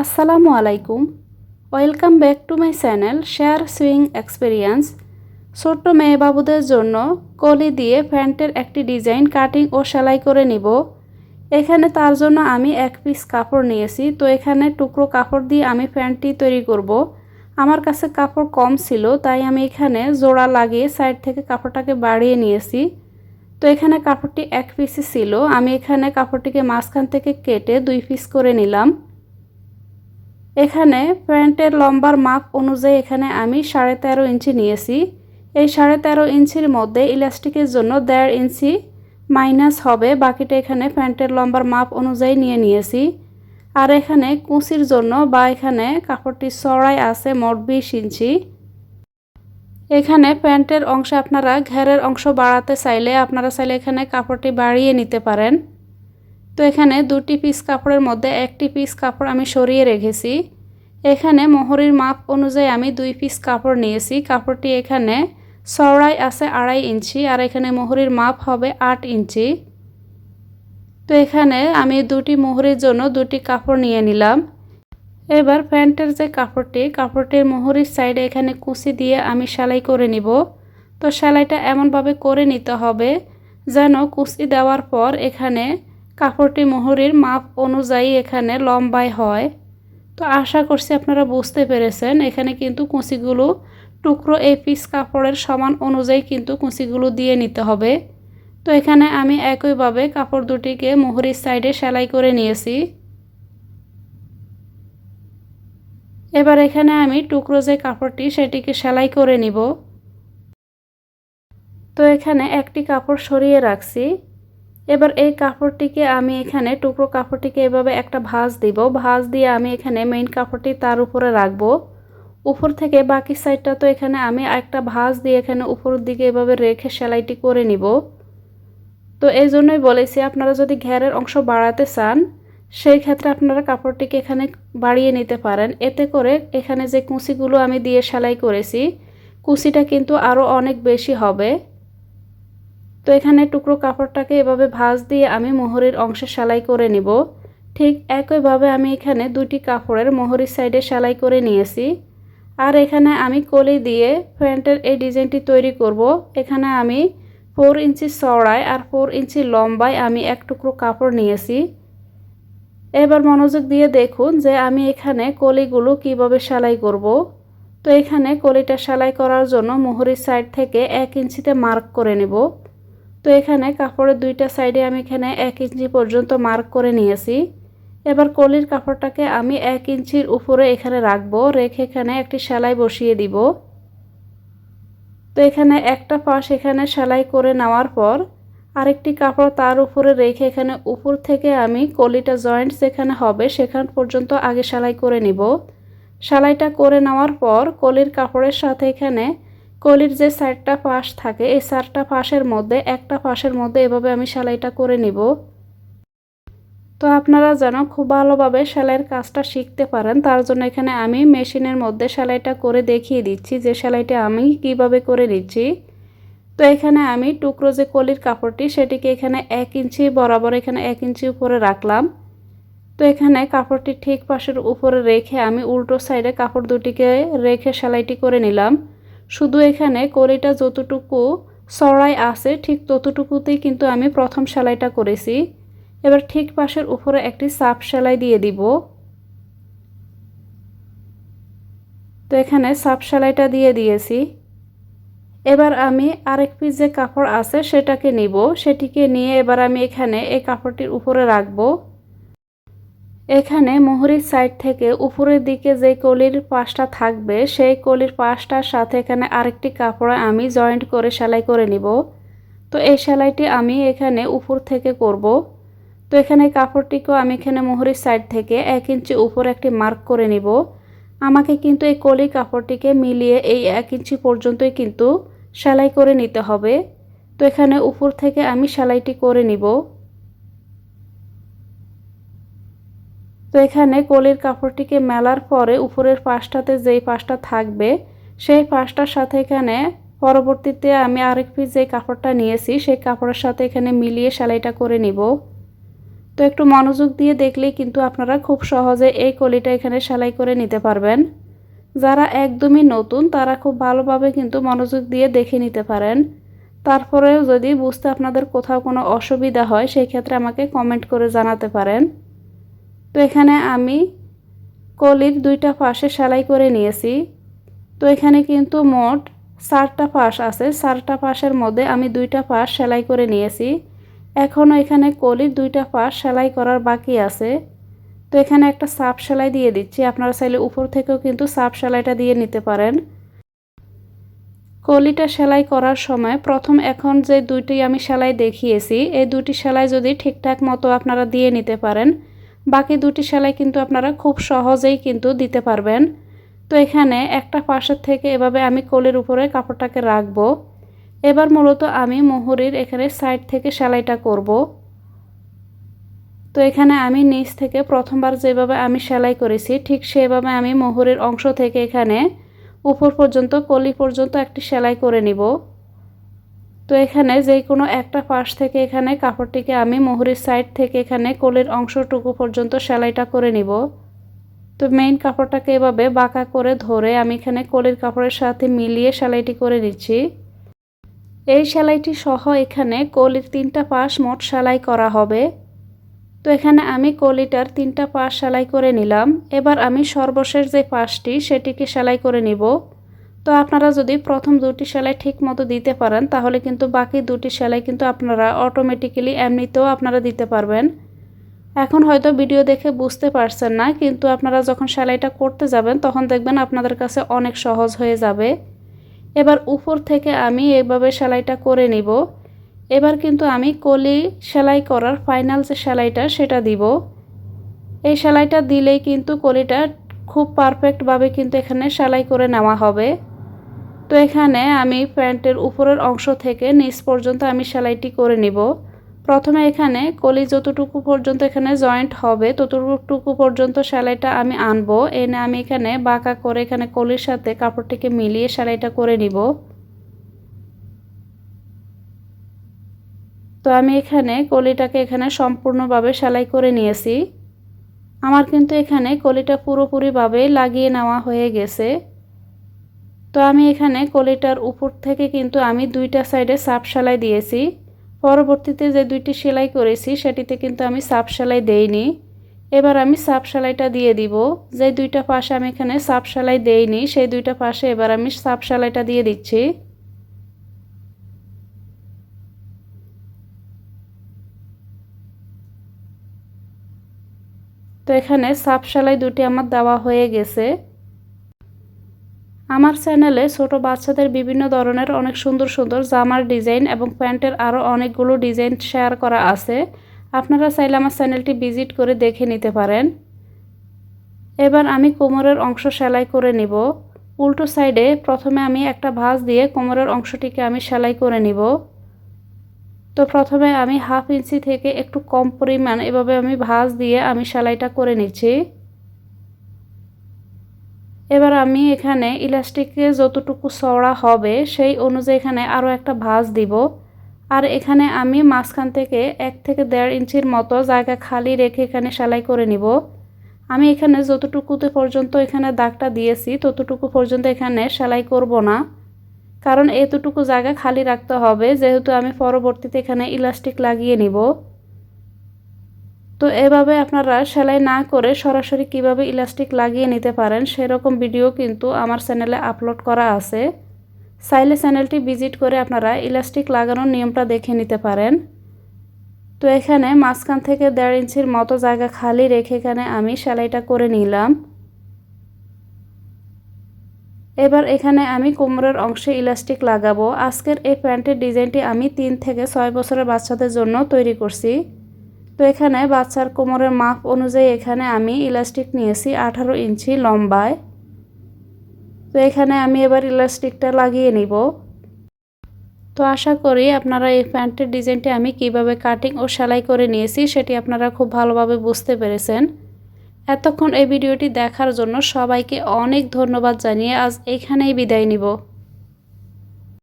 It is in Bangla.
আসসালামু আলাইকুম। Welcome back to my channel share swing experience. ছোট্ট মেয়ে বাবুদের জন্য কলি দিয়ে প্যান্টের একটি ডিজাইন কাটিং ও সেলাই করে নিব। এখানে তার জন্য আমি এক পিস কাপড় নিয়েছি, তো এখানে টুকরো কাপড় দিয়ে আমি প্যান্টটি তৈরি করব। আমার কাছে কাপড় কম ছিল, তাই আমি এখানে জোড়া লাগিয়ে সাইড থেকে কাপড়টাকে বাড়িয়ে নিয়েছি। তো এখানে কাপড়টি এক পিসই ছিল, আমি এখানে কাপড়টিকে মাঝখান থেকে কেটে দুই পিস করে নিলাম। এখানে প্যান্টের লম্বার মাপ অনুযায়ী এখানে আমি সাড়ে তেরো ইঞ্চি নিয়েছি। এই সাড়ে তেরো ইঞ্চির মধ্যে ইলাস্টিকের জন্য দেড় ইঞ্চি মাইনাস হবে। বাকিটা এখানে প্যান্টের লম্বার মাপ অনুযায়ী নিয়ে নিয়েছি। আর এখানে কুচির জন্য বা এখানে কাপড়টি চড়াই আছে মোট বিশ ইঞ্চি। এখানে প্যান্টের অংশে আপনারা ঘেরের অংশ বাড়াতে চাইলে আপনারা চাইলে এখানে কাপড়টি বাড়িয়ে নিতে পারেন। তো এখানে দুটি পিস কাপড়ের মধ্যে একটি পিস কাপড় আমি সরিয়ে রেখেছি। এখানে মোহরির মাপ অনুযায়ী আমি দুই পিস কাপড় নিয়েছি। কাপড়টি এখানে চড়াই আছে আড়াই ইঞ্চি আর এখানে মোহরির মাপ হবে আট ইঞ্চি। তো এখানে আমি দুটি মোহরির জন্য দুটি কাপড় নিয়ে নিলাম। এবার প্যান্টের যে কাপড়টি, কাপড়টির মোহরির সাইডে এখানে কুচি দিয়ে আমি সেলাই করে নিব। তো সেলাইটা এমনভাবে করে নিতে হবে যেন কুচি দেওয়ার পর এখানে কাপড়টি মোহরির মাপ অনুযায়ী এখানে লম্বায় হয়। তো আশা করছি আপনারা বুঝতে পেরেছেন, এখানে কিন্তু কুচিগুলো টুকরো এই পিস কাপড়ের সমান অনুযায়ী কিন্তু কুঁচিগুলো দিয়ে নিতে হবে। তো এখানে আমি একইভাবে কাপড় দুটিকে মোহরির সাইডে সেলাই করে নিয়েছি। এবার এখানে আমি টুকরো যে কাপড়টি সেটিকে সেলাই করে নিব। তো এখানে একটি কাপড় সরিয়ে রাখছি। এবার এই কাপড়টিকে আমি এখানে টুকরো কাপড়টিকে এভাবে একটা ভাঁজ দিব। ভাঁজ দিয়ে আমি এখানে মেইন কাপড়টি তার উপরে রাখব। উপর থেকে বাকি সাইডটা তো এখানে আমি একটা ভাঁজ দিয়ে এখানে উপরের দিকে এভাবে রেখে সেলাইটি করে নিব। তো এই জন্যই বলেছি, আপনারা যদি ঘেরের অংশ বাড়াতে চান, সেই ক্ষেত্রে আপনারা কাপড়টিকে এখানে বাড়িয়ে নিতে পারেন। এতে করে এখানে যে কুচিগুলো আমি দিয়ে সেলাই করেছি, কুচিটা কিন্তু আরও অনেক বেশি হবে। তো এখানে টুকরো কাপড়টাকে এভাবে ভাঁজ দিয়ে আমি মোহরির অংশে সেলাই করে নিব। ঠিক একইভাবে আমি এখানে দুটি কাপড়ের মোহরির সাইডে সেলাই করে নিয়েছি। আর এখানে আমি কলি দিয়ে প্যান্টের এই ডিজাইনটি তৈরি করব। এখানে আমি ফোর ইঞ্চি চড়ায় আর ফোর ইঞ্চি লম্বায় আমি এক টুকরো কাপড় নিয়েছি। এবার মনোযোগ দিয়ে দেখুন যে আমি এখানে কলিগুলো কীভাবে সেলাই করব। তো এখানে কলিটা সেলাই করার জন্য মোহরির সাইড থেকে এক ইঞ্চিতে মার্ক করে নেব। তো এখানে কাপড়ের দুইটা সাইডে আমি এখানে এক ইঞ্চি পর্যন্ত মার্ক করে নিয়েছি। এবার কলির কাপড়টাকে আমি এক ইঞ্চির উপরে এখানে রাখব, রেখে এখানে একটি সেলাই বসিয়ে দিব। তো এখানে একটা পাশ এখানে সেলাই করে নেওয়ার পর আরেকটি কাপড় তার উপরে রেখে এখানে উপর থেকে আমি কলিটা জয়েন্ট যেখানে হবে সেখান পর্যন্ত আগে সেলাই করে নিব। সেলাইটা করে নেওয়ার পর কলির কাপড়ের সাথে এখানে কলির যে সাইডটা পাশ থাকে, এই চারটা পাশের মধ্যে, একটা পাশের মধ্যে এভাবে আমি সেলাইটা করে নিব। তো আপনারা যেন খুব ভালোভাবে সেলাইয়ের কাজটা শিখতে পারেন, তার জন্য এখানে আমি মেশিনের মধ্যে সেলাইটা করে দেখিয়ে দিচ্ছি যে সেলাইটা আমি কীভাবে করে নিচ্ছি। তো এখানে আমি টুকরো যে কলির কাপড়টি, সেটিকে এখানে এক ইঞ্চি বরাবর এখানে এক ইঞ্চি উপরে রাখলাম। তো এখানে কাপড়টি ঠিক পাশের উপরে রেখে আমি উল্টো সাইডে কাপড় দুটিকে রেখে সেলাইটি করে নিলাম। শুধু এখানে কলিটা যতটুকু চড়াই আছে, ঠিক ততটুকুতেই কিন্তু আমি প্রথম সেলাইটা করেছি। এবার ঠিক পাশের উপরে একটি সাপ সেলাই দিয়ে দিব। তো এখানে সাপ সেলাইটা দিয়ে দিয়েছি। এবার আমি আরেক পিস যে কাপড় আছে, সেটাকে নিব। সেটিকে নিয়ে এবার আমি এখানে এই কাপড়টির উপরে রাখব। এখানে মোহরির সাইড থেকে উপরের দিকে যে কলির পাশটা থাকবে, সেই কলির পাশটার সাথে এখানে আরেকটি কাপড় আমি জয়েন্ট করে সেলাই করে নিব। তো এই সেলাইটি আমি এখানে উপর থেকে করব। তো এখানে কাপড়টিকেও আমি এখানে মোহরির সাইড থেকে এক ইঞ্চি উপর একটি মার্ক করে নিব। আমাকে কিন্তু এই কলি কাপড়টিকে মিলিয়ে এই এক ইঞ্চি পর্যন্তই কিন্তু সেলাই করে নিতে হবে। তো এখানে উপর থেকে আমি সেলাইটি করে নিব। তো এখানে কলির কাপড়টিকে মেলার পরে উপরের পাশটাতে যেই পাশটা থাকবে, সেই পাশটার সাথে এখানে পরবর্তীতে আমি আরেক পিস যে কাপড়টা নিয়েছি, সেই কাপড়ের সাথে এখানে মিলিয়ে সেলাইটা করে নিব। তো একটু মনোযোগ দিয়ে দেখলেই কিন্তু আপনারা খুব সহজে এই কলিটা এখানে সেলাই করে নিতে পারবেন। যারা একদমই নতুন, তারা খুব ভালোভাবে কিন্তু মনোযোগ দিয়ে দেখে নিতে পারেন। তারপরেও যদি বুঝতে আপনাদের কোথাও কোনো অসুবিধা হয়, সেই ক্ষেত্রে আমাকে কমেন্ট করে জানাতে পারেন। তো এখানে আমি কলির দুইটা পাশে সেলাই করে নিয়েছি। তো এখানে কিন্তু মোট চারটা পাশ আছে। চারটা পাশের মধ্যে আমি দুইটা পাশ সেলাই করে নিয়েছি। এখনও এখানে কলির দুইটা পাশ সেলাই করার বাকি আছে। তো এখানে একটা সাপ সেলাই দিয়ে দিচ্ছি। আপনারা চাইলে উপর থেকেও কিন্তু সাপ সেলাইটা দিয়ে নিতে পারেন। কলিটা সেলাই করার সময় প্রথম এখন যে দুইটি আমি সেলাই দেখিয়েছি, এই দুটি সেলাই যদি ঠিকঠাক মতো আপনারা দিয়ে নিতে পারেন বাকি দুটি সেলাই কিন্তু আপনারা খুব সহজেই কিন্তু দিতে পারবেন। তো এখানে একটা পাশের থেকে এভাবে আমি কোলের উপরে কাপড়টাকে রাখব। এবার মূলত আমি মোহরির এখানে সাইড থেকে সেলাইটা করব। তো এখানে আমি নিচ থেকে প্রথমবার যেভাবে আমি সেলাই করেছি, ঠিক সেভাবে আমি মোহরের অংশ থেকে এখানে উপর পর্যন্ত, কলি পর্যন্ত একটি সেলাই করে নিব। তো এখানে যে কোনো একটা পাশ থেকে এখানে কাপড়টিকে আমি মোহরির সাইড থেকে এখানে কোলের অংশটুকু পর্যন্ত সেলাইটা করে নিব। তো মেইন কাপড়টাকে এভাবে বাঁকা করে ধরে আমি এখানে কোলের কাপড়ের সাথে মিলিয়ে সেলাইটি করে নিচ্ছি। এই সেলাইটি সহ এখানে কলির তিনটা পাশ মোট সেলাই করা হবে। তো এখানে আমি কলিটার তিনটা পাশ সেলাই করে নিলাম। এবার আমি সর্বশেষ যে পাশটি, সেটিকে সেলাই করে নিব। তো আপনারা যদি প্রথম দুটি সেলাই ঠিক মতো দিতে পারেন, তাহলে কিন্তু বাকি দুটি সেলাই কিন্তু আপনারা অটোমেটিক্যালি এমনিতেও আপনারা দিতে পারবেন। এখন হয়তো ভিডিও দেখে বুঝতে পারছেন না, কিন্তু আপনারা যখন সেলাইটা করতে যাবেন, তখন দেখবেন আপনাদের কাছে অনেক সহজ হয়ে যাবে। এবার উপর থেকে আমি এভাবে সেলাইটা করে নিব। এবার কিন্তু আমি কলি সেলাই করার ফাইনাল যে সেলাইটা, সেটা দিব। এই সেলাইটা দিলেই কিন্তু কলিটা খুব পারফেক্টভাবে কিন্তু এখানে সেলাই করে নেওয়া হবে। তো এখানে আমি প্যান্টের উপরের অংশ থেকে নিচ পর্যন্ত আমি সেলাইটি করে নিব। প্রথমে এখানে কলি যতটুকু পর্যন্ত এখানে জয়েন্ট হবে, ততটুকু পর্যন্ত সেলাইটা আমি আনব। এনে আমি এখানে বাঁকা করে এখানে কলির সাথে কাপড়টিকে মিলিয়ে সেলাইটা করে নিব। তো আমি এখানে কলিটাকে এখানে সম্পূর্ণভাবে সেলাই করে নিয়েছি। আমার কিন্তু এখানে কলিটা পুরোপুরিভাবে লাগিয়ে নেওয়া হয়ে গেছে। তো আমি এখানে কলিটার উপর থেকে কিন্তু আমি দুইটা সাইডে সাপ সেলাই দিয়েছি। পরবর্তীতে যে দুইটি সেলাই করেছি, সেটিতে কিন্তু আমি সাপ সেলাই দেইনি। এবার আমি সাপ সেলাইটা দিয়ে দিব। যে দুইটা পাশে আমি এখানে সাপ সেলাই দেইনি, সেই দুইটা পাশে এবার আমি সাপ সেলাইটা দিয়ে দিচ্ছি। তো এখানে সাপ সেলাই দুটি আমার দেওয়া হয়ে গেছে। আমার চ্যানেলে ছোট বাচ্চাদের বিভিন্ন ধরনের অনেক সুন্দর সুন্দর জামার ডিজাইন এবং প্যান্টের আরও অনেকগুলো ডিজাইন শেয়ার করা আছে। আপনারা চাইলে আমার চ্যানেলটি ভিজিট করে দেখে নিতে পারেন। এবার আমি কোমরের অংশ সেলাই করে নিব। উল্টো সাইডে প্রথমে আমি একটা ভাঁজ দিয়ে কোমরের অংশটিকে আমি সেলাই করে নিব। তো প্রথমে আমি হাফ ইঞ্চি থেকে একটু কম পরিমাণ এভাবে আমি ভাঁজ দিয়ে আমি সেলাইটা করে নিচ্ছি। এবার আমি এখানে ইলাস্টিকে যতটুকু চড়া হবে, সেই অনুযায়ী এখানে আরও একটা ভাঁজ দিব। আর এখানে আমি মাঝখান থেকে এক থেকে দেড় ইঞ্চির মতো জায়গা খালি রেখে এখানে সেলাই করে নিব। আমি এখানে যতটুকুতে পর্যন্ত এখানে দাগটা দিয়েছি, ততটুকু পর্যন্ত এখানে সেলাই করব না। কারণ এতটুকু জায়গা খালি রাখতে হবে, যেহেতু আমি পরবর্তীতে এখানে ইলাস্টিক লাগিয়ে নিব। তো এভাবে আপনারা সেলাই না করে সরাসরি কীভাবে ইলাস্টিক লাগিয়ে নিতে পারেন সেরকম ভিডিও কিন্তু আমার চ্যানেলে আপলোড করা আছে। চাইলে চ্যানেলটি ভিজিট করে আপনারা ইলাস্টিক লাগানোর নিয়মটা দেখে নিতে পারেন। তো এখানে মাঝখান থেকে দেড় ইঞ্চির মতো জায়গা খালি রেখে এখানে আমি সেলাইটা করে নিলাম। এবার এখানে আমি কোমরের অংশে ইলাস্টিক লাগাবো। আজকের এই প্যান্টের ডিজাইনটি আমি তিন থেকে ছয় বছরের বাচ্চাদের জন্য তৈরি করছি। তো এখানে বাচ্চার কোমরের মাপ অনুযায়ী এখানে আমি ইলাস্টিক নিয়েছি আঠারো ইঞ্চি লম্বায়। তো এখানে আমি এবার ইলাস্টিকটা লাগিয়ে নিব। তো আশা করি আপনারা এই প্যান্টের ডিজাইনটি আমি কীভাবে কাটিং ও সেলাই করে নিয়েছি সেটি আপনারা খুব ভালোভাবে বুঝতে পেরেছেন। এতক্ষণ এই ভিডিওটি দেখার জন্য সবাইকে অনেক ধন্যবাদ জানিয়ে আজ এখানেই বিদায় নিব।